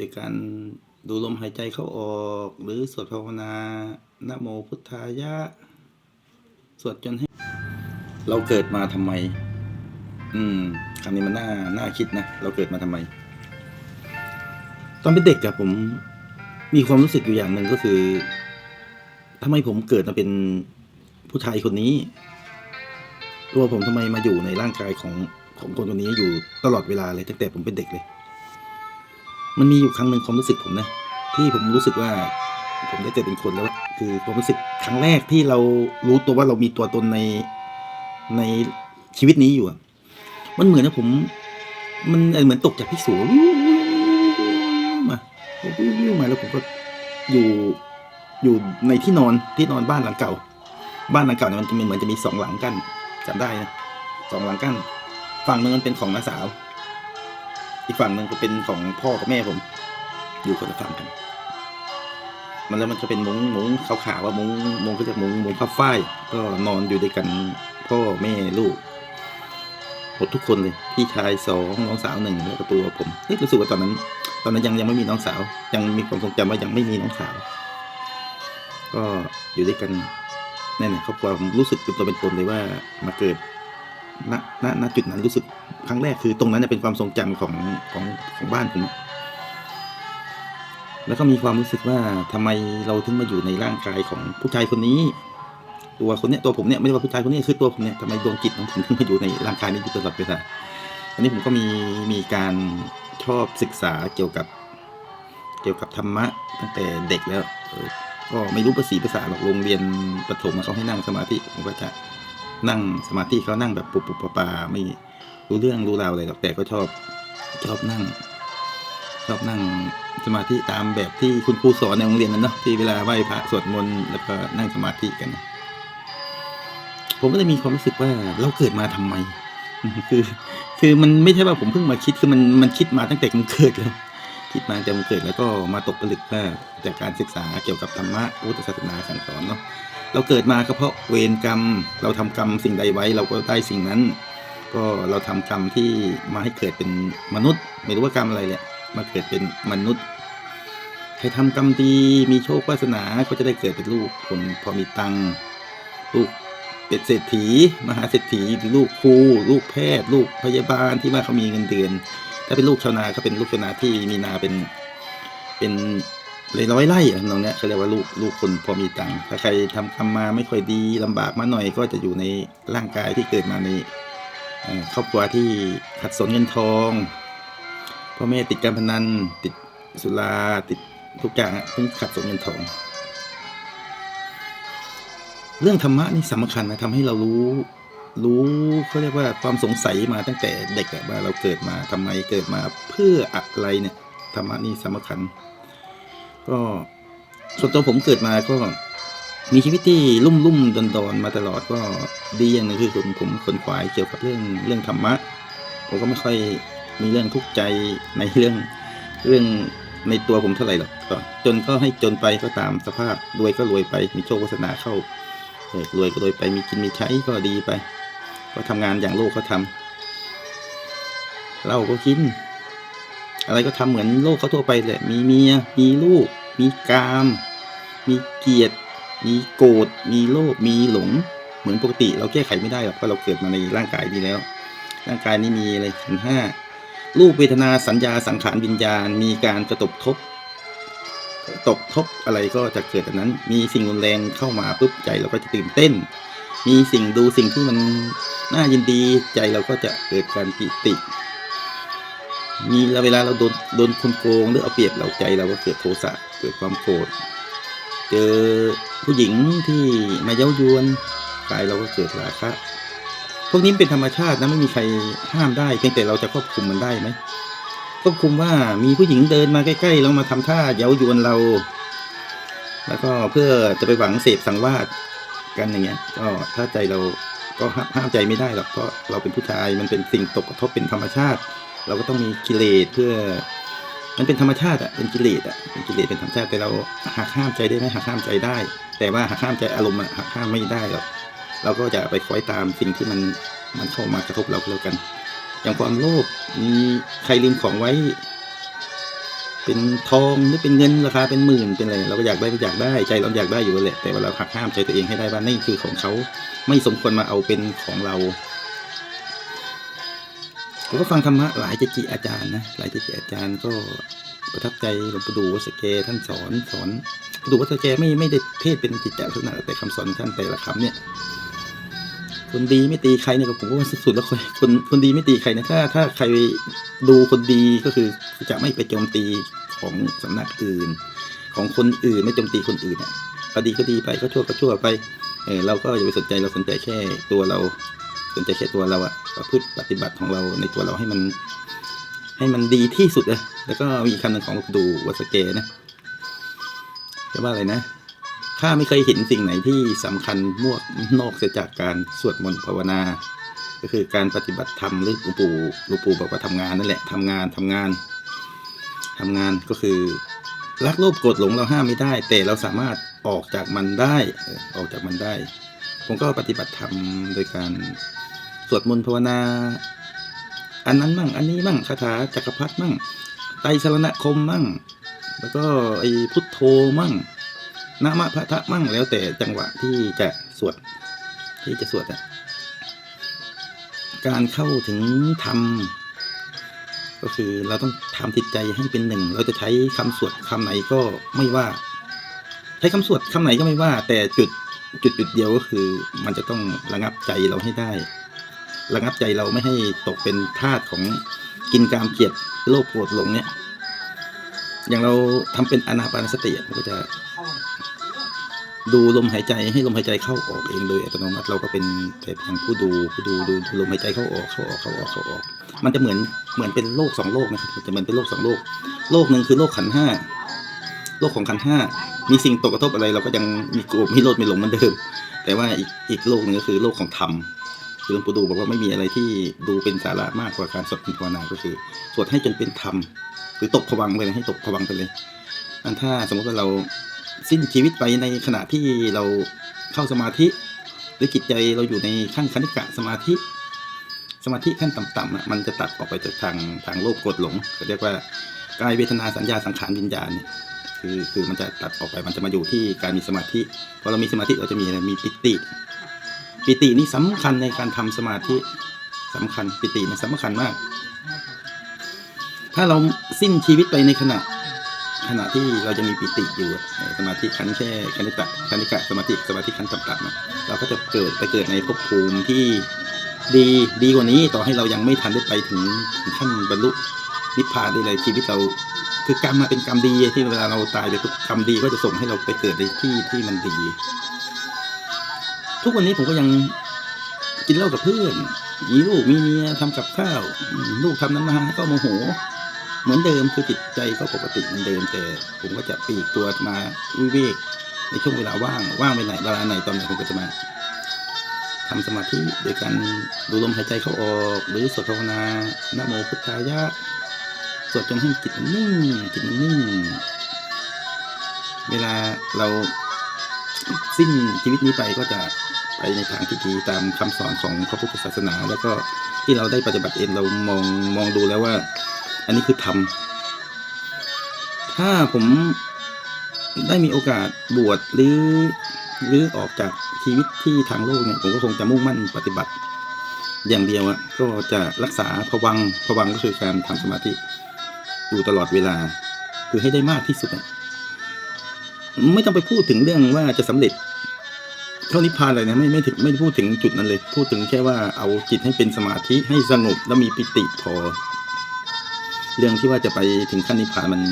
ดยการดูลมหายใจเข้าออก หรือสวดภาวนานะโมพุทธายะ สวดจนให้ เราเกิดมาทำไม อืมคำนี้มันน่าน่าคิดนะ เราเกิดมาทำไม ตอนเป็นเด็กอะผมมีความรู้สึกอยู่อย่างหนึ่งก็คือทำไมผมเกิดมาเป็นผู้ชายคนนี้ ตัวผมทำไมมาอยู่ในร่างกายของของคนคนนี้อยู่ตลอดเวลาเลยตั้งแต่ผมเป็นเด็กเลย มันมีอยู่ครั้งหนึ่งความรู้สึกผมนะ ที่ผมรู้สึกว่าผมได้เกิดเป็นคนแล้วคือความรู้สึกครั้งแรกที่เรารู้ตัวว่าเรามีตัวตนในในชีวิตนี้อยู่มันเหมือนนะผม มันเหมือนตกจากที่สูงมามาแล้วผมก็อยู่อยู่ในที่นอนที่นอนบ้านหลังเก่า บ้านหลังเก่าเนี่ยมันจะมีเหมือนจะมีสองหลังกั้นจำได้นะสองหลังกั้น ฝั่งหนึ่งมันเป็นของน้าสาว อีกฝั่งหนึ่งก็เป็นของพ่อกับแม่ผม อยู่คนละฝั่งกัน มันแล้วมันจะเป็นมุ้งมุ้งขาวๆว่ามุ้งมุ้งก็จะมุ้งมุ้งผ้าฝ้าย ก็นอนอยู่ด้วยกันพ่อแม่ลูกหมดทุกคนเลย พี่ชายสองน้องสาวหนึ่งแล้วก็ตัวผมเฮ้ยรู้สึกว่าตอนนั้น ตอนนั้นยังยังไม่มีน้องสาว ยังมีความทรงจำว่ายังไม่มีน้องสาว ก็อยู่ด้วยกันนั่นแหละครอบครัวผมรู้สึกเป็นตัวเป็นตนเลยว่ามาเกิด ณณณจุดนั้นรู้สึกครั้งแรกคือตรงนั้นเนยเป็นความทรงจำของของของบ้านผมแล้วก็มีความรู้สึกว่าทำไมเราถึงมาอยู่ในร่างกายของผู้ชายคนนี้ ตัวคนเนี้ยตัวผมเนี่ยไม่ใช่ว่าผู้ชายคนนี้คือตัวผมเนี่ยทำไมดวงจิตของผมถึงมาอยู่ในร่างกายนี้อยู่ตลอดเวลาอันนี้ผมก็มีมีการชอบศึกษาเกี่ยวกับ เกี่ยวกับธรรมะตั้งแต่เด็กแล้วก็ไม่รู้ภาษีภาษาหรอกโรงเรียนประถมเขาให้นั่งสมาธิผมก็จะ นั่งสมาธิเขานั่งแบบปุบปุบปะปาไม่รู้เรื่องรู้ราวอะไรหรอกแต่ก็ชอบชอบนั่ง ชอบนั่งสมาธิตามแบบที่คุณครูสอนในโรงเรียนนั้นเนาะที่เวลาไหว้พระสวดมนต์แล้วก็นั่งสมาธิกันนะผมก็เลยมีความรู้สึกว่าเราเกิดมาทำไม คือ คือมันไม่ใช่ว่าผมเพิ่งมาคิดคือมันมันคิดมาตั้งแต่ผมเกิดแล้วคิดมาตั้งแต่เกิดแล้วก็มาตกผลึกว่าจากการศึกษาเกี่ยวกับธรรมะพุทธศาสนาสั่งสอนเนาะ เราเกิดมาก็เพราะเวรกรรม เราทำกรรมสิ่งใดไว้เราก็ได้สิ่งนั้น ก็เราทำกรรมที่มาให้เกิดเป็นมนุษย์ ไม่รู้ว่ากรรมอะไรแหละมาเกิดเป็นมนุษย์ใครทำกรรมดีมีโชควาสนาก็จะได้เกิดเป็นลูกคนพอมีตังลูกเป็นเศรษฐี มหาเศรษฐีลูกครูลูกแพทย์ ลูกพยาบาลที่ว่าเขามีเงินเดือน ถ้าเป็นลูกชาวนาก็เป็นลูกชาวนาที่มีนาเป็นเป็น เลยร้อยไร่อะตรงเนี้ยเขาเรียกว่าลูกลูกคนพอมีตังค์ถ้าใครทำทำมมาไม่ค่อยดีลำบากมาหน่อยก็จะอยู่ในร่างกายที่เกิดมาในครอบครัวที่ขัดสนเงินทองพ่อแม่ติดการพนันติดสุราติดทุกอย่างเพิ่งขัดสนเงินทอง เรื่องธรรมะนี่สำคัญนะทำให้เรารู้รู้เขาเรียกว่าความสงสัยมาตั้งแต่เด็กอะว่าเราเกิดมาทำไมเกิดมาเพื่ออะไรเนี่ยธรรมะนี่สำคัญ ก็ส่วนตัวผมเกิดมาก็มีชีวิตที่ลุ่มลุ่มดอนดอนมาตลอดก็ดีอย่างหนึงคือผมผมขนขวายเกี่ยวกับเรื่องเรื่องธรรมะผมก็ไม่ค่อยมีเรื่องทุกข์ใจในเรื่องเรื่องในตัวผมเท่าไหร่หรอกก็จนก็ให้จนไปก็ตามสภาพรวยก็รวยไปมีโชควาสนาเข้ารวยก็รวยไปมีกินมีใช้ก็ดีไป ก็ทำงานอย่างโลกเขาทำเราก็กิน อะไรก็ทำเหมือนโลกเขาทั่วไปแหละมีเมียมีลูก มีกาม มีเกียรติ มีโกรธมีโลภมีหลง เหมือนปกติเราแก้ไขไม่ได้หรอกเพราะเราเกิดมาในร่างกายนี้แล้ว ร่างกายนี้มีอะไรถึงห้ารูปเวทนาสัญญาสังขารวิญญาณ มีการกระตบทบตกทบอะไรก็จะเกิดจากนั้น มีสิ่งรุนแรงเข้ามาปุ๊บใจเราก็จะตื่นเต้น มีสิ่งดูสิ่งที่มันน่ายินดีใจเราก็จะเกิดการปิติ มีเวลาเราโดนโดนคนโกงหรือเอาเปรียบเราใจเราก็เกิดโทสะเกิดความโกรธเจอผู้หญิงที่มาเย้ายวนกายเราก็เกิดราคะพวกนี้เป็นธรรมชาตินะไม่มีใครห้ามได้ เพียงแต่เราจะควบคุมมันได้ไหมควบคุมว่ามีผู้หญิงเดินมาใกล้ๆแล้วมาทำท่าเย้ายวนเรา แล้วก็เพื่อจะไปหวังเสพสังวาสกันอย่างเงี้ย ก็ถ้าใจเราก็ห้ามใจไม่ได้หรอกเพราะเราเป็นผู้ชายมันเป็นสิ่งตกกระทบเป็นธรรมชาติ เราก็ต้องมีกิเลสเพื่อ มันเป็นธรรมชาติอะเป็นกิเลสอะเป็นกิเลสเป็นธรรมชาติแต่เราหักห้ามใจได้ไหมหักห้ามใจได้ แต่ว่าหักห้ามใจอารมณ์อะหักห้ามไม่ได้หรอกเราก็จะไปคอยตามสิ่งที่มันมันเข้ามากระทบเราแล้วกัน อย่างความโลภมีใครลืมของไว้ เป็นทองหรือเป็นเงินราคาเป็นหมื่นเป็นอะไรเราก็อยากได้ก็อยากได้ใจเราอยากได้อยู่แหละแต่ว่าเราหักห้ามใจตัวเองให้ได้ว่านี่คือของเขาไม่สมควรมาเอาเป็นของเรา ผมก็ฟังธรรมะหลายเจจิอาจารย์นะหลายเจจิอาจารย์ก็ประทับใจหลวงปู่ดูวัสเกท่านสอนสอนหลวงปู่วัสเกไม่ไม่ได้เทศเป็นจิตจลักษณะแต่คำสอนท่านแต่ละคำเนี่ยคนดีไม่ตีใครเนี่ยก็ผมว่าสุดแล้วคนคนคนดีไม่ตีใครนะถ้าถ้าใครดูคนดีก็คือจะไม่ไปโจมตีของสำนักอื่น ของคนอื่นไม่โจมตีคนอื่นอะก็ดีก็ดีไปก็ชั่วก็ชั่วไปเออเราก็อย่าไปสนใจเราสนใจแค่ตัวเรา สนใจแค่ตัวเราอะประพฤติปฏิบัติของเราในตัวเราให้มัน ให้มันดีที่สุดอะแล้วก็มีคำหนึ่งของลวงปู่ดูวัสเกนะจะว่าอะไรนะข้าไม่เคยเห็นสิ่งไหนที่สำคัญมวกนอกเสียจากการสวดมนต์ภาวนา ก็คือการปฏิบัติธรรมหรือหลวงปู่หลวงปู่บอกว่าทำงานนั่นแหละทำงานทำงานทำงานก็คือรักโลภโกรธหลงเราห้ามไม่ได้ แต่เราสามารถออกจากมันได้ออกจากมันได้ ผมก็ปฏิบัติธรรมโดยการ สวดมนต์ภาวนา อันนั้นมั่ง อันนี้มั่งคาถาจักรพรรดิมั่งไตรสรณคมมั่ง แล้วก็ไอ้พุทโธมั่งนะมะพะทะมั่งแล้วแต่จังหวะที่จะสวดที่จะสวดอะการเข้าถึงธรรมก็คือเราต้องทำจิตใจให้เป็นหนึ่ง เราจะใช้คำสวดคำไหนก็ไม่ว่า ใช้คำสวดคำไหนก็ไม่ว่า แต่จุดจุดจุดเดียวก็คือ มันจะต้องระงับใจเราให้ได้ ระงับใจเราไม่ให้ตกเป็นทาสของกินกามเกลียดโลภโกรธหลงเนี่ย อย่างเราทำเป็นอนาปานสติมันก็จะ ดูลมหายใจให้ลมหายใจเข้าออกเองโดยอัตโนมัติเราก็เป็นแต่เพียงผู้ดูผู้ดูดูลมหายใจเข้าออกเข้าออกเข้าออกเข้าออก มันจะเหมือนเหมือนเป็นโลกสองโลกนะครับมันจะเหมือนเป็นโลกสองโลก โลกหนึ่งคือโลกขันห้าโลกของขันห้ามีสิ่งตกกระทบอะไรเราก็ยังมีโกรธมีโลดมีหลงเหมือนเดิม แต่ว่าอีกอีกโลกหนึ่งก็คือโลกของธรรม หลวงปู่ดูบอกว่าไม่มีอะไรที่ดูเป็นสาระมากกว่าการสวดมนต์ภาวนาก็คือสวดให้จนเป็นธรรมหรือตกผวังไปเลยให้ตกผวังไปเลยอันถ้าสมมติว่าเราสิ้นชีวิตไปในขณะที่เราเข้าสมาธิ หรือจิตใจเราอยู่ในขั้นคณิกะสมาธิ สมาธิขั้นต่ำๆอะมันจะตัดออกไปจากทางทางโลภโกรธหลงเขาเรียกว่ากายเวทนาสัญญาสังขารวิญญาณเนี่ยคือคือมันจะตัดออกไปมันจะมาอยู่ที่การมีสมาธิพอเรามีสมาธิเราจะมีอะไรมีปิติ ปิตินี่สำคัญในการทำสมาธิสำคัญปิติมันสำคัญมาก ถ้าเราสิ้นชีวิตไปในขณะ ขณะที่เราจะมีปิติอยู่สมาธิขั้นแค่คณิตะคณิกะสมาธิสมาธิขั้นต่ำๆอะเราก็จะเกิดไปเกิดในภพภูมิที่ดีดีกว่านี้ต่อให้เรายังไม่ทันได้ไปถึงขั้นบรรลุนิพพานได้เลยชีวิตเราคือกรรมมาเป็นกรรมดีที่เวลาเราตายไปปุ๊บกรรมดีก็จะส่งให้เราไปเกิดในที่ที่มันดี ทุกวันนี้ผมก็ยังกินเหล้ากับเพื่อน มีลูกมีเมียทำกับข้าว ลูกทำนั้นมาก็โมโห เหมือนเดิมคือจิตใจก็ปกติเหมือนเดิมแต่ ผมก็จะปีกตัวมาวิเวกในช่วงเวลาว่างว่างไปไหนเวลาไหนตอนไหนผมก็จะมาทำสมาธิโดยการดูลมหายใจเข้าออก หรือสวดภาวนานะโมพุทธายะสวดจนให้จิตมันนิ่งจิตมันนิ่ง เวลาเราสิ้นชีวิตนี้ไปก็จะ ไปในทางที่ดีตามคำสอนของพระพุทธศาสนา แล้วก็ที่เราได้ปฏิบัติเองเรามองมองดูแล้วว่า อันนี้คือธรรมถ้าผมได้มีโอกาสบวชหรือหรือออกจากชีวิตที่ทางโลกเนี่ยผมก็คงจะมุ่งมั่นปฏิบัติ อย่างเดียวอะก็จะรักษาภวังค์ภวังก็คือการทำสมาธิอยู่ตลอดเวลา คือให้ได้มากที่สุดอะไม่ต้องไปพูดถึงเรื่องว่าจะสำเร็จ เข้านิพพานเลยนะไม่ไม่ถึงไม่พูดถึงจุดนั้นเลย พูดถึงแค่ว่าเอาจิตให้เป็นสมาธิให้สงบแล้วมีปิติพอ เรื่องที่ว่าจะไปถึงขั้นนิพพานมัน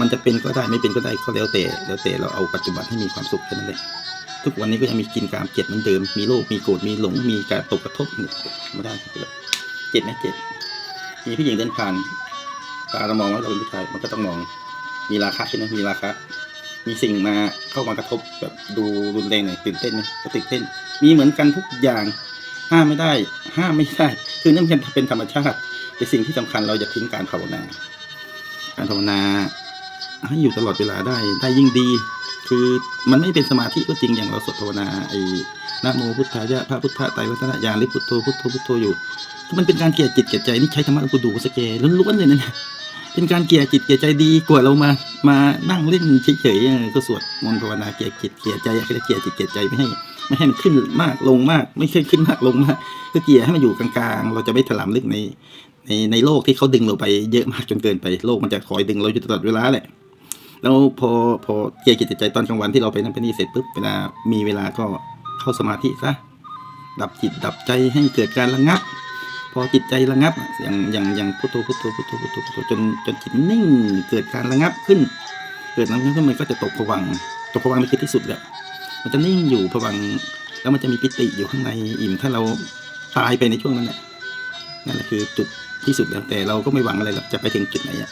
มันจะเป็นก็ได้ไม่เป็นก็ได้ก็แล้วแต่ แล้วแต่เราเอาปัจจุบันให้มีความสุขแค่นั้นแหละทุกวันนี้ก็ยังมีกินกามเจ็ดเหมือนเดิม มีโลภมีโกรธ มีหลง มีการตกกระทบเนี่ยไม่ได้เจ็บไหมเจ็บ มีผู้หญิงเดินผ่าน ตาเรามองว่าเราเป็นผู้ชาย มันก็ต้องมอง มีราคะใช่ไหมมีราคะ มีสิ่งมาเข้ามากระทบแบบดูรุนแรงหน่อยตื่นเต้นไหมก็ตื่นเต้น มีเหมือนกันทุกอย่าง ห้ามไม่ได้ ห้ามไม่ได้ คือนั่นเป็นเป็นธรรมชาติแต่สิ่งที่สำคัญเราจะทิ้งการภาวนา การภาวนาให้อยู่ตลอดเวลาได้ได้ยิ่งดี คือมันไม่เป็นสมาธิก็จริงอย่างเราสวดภาวนาไอ้นะโมพุทธายะพระพุทธะไตรวัฒนญาณหรือพุทโธพุทโธพุทโธอยู่มันเป็นการเกลียดจิตเกลียดใจนี่ใช้ธรรมะกูดูสเกล้วนๆเลยนะเนี่ย เป็นการเกลี่ยจิตเกลี่ยใจดีกว่าเรามามานั่งเล่นเฉยๆก็สวดมนต์ภาวนาเกลี่ยจิตเกลี่ยใจก็จเกลี่ยจิตเกลี่ยใจไม่ให้ไม่ให้มันขึ้นมากลงมาก ไม่ใช่ขึ้นมากลงมากก็เกลี่ยให้มันอยู่กลางๆ เราจะไม่ถลำลึกในในในโลกที่เขาดึงเราไปเยอะมากจนเกินไปโลกมันจะคอยดึงเราอยู่ตลอดเวลาแหละแล้วพอพอเกียจิตเกลี่ยใจตอนกลางวันที่เราไปนั่นไปนี่เสร็จปุ๊บเวลามีเวลาก็เข้าสมาธิซะดับจิตดับใจให้เกิดการระงับ พอจิตใจระงับอย่างอย่างอย่างพุทโธพุทโธพุทโธพุทโธพุทโธจนจนจิตนิ่งเกิดการระงับขึ้น เกิดระงับขึ้นมันก็จะตกผวังตกผวังค์นี่คือที่สุดแหละมันจะนิ่งอยู่ผวังแล้วมันจะมีปิติอยู่ข้างในอิ่มถ้าเราตายไปในช่วงนั้นแหละนั่นแหละคือจุดที่สุดแล้วแต่เราก็ไม่หวังอะไรหรอกจะไปถึงจุดไหนอะ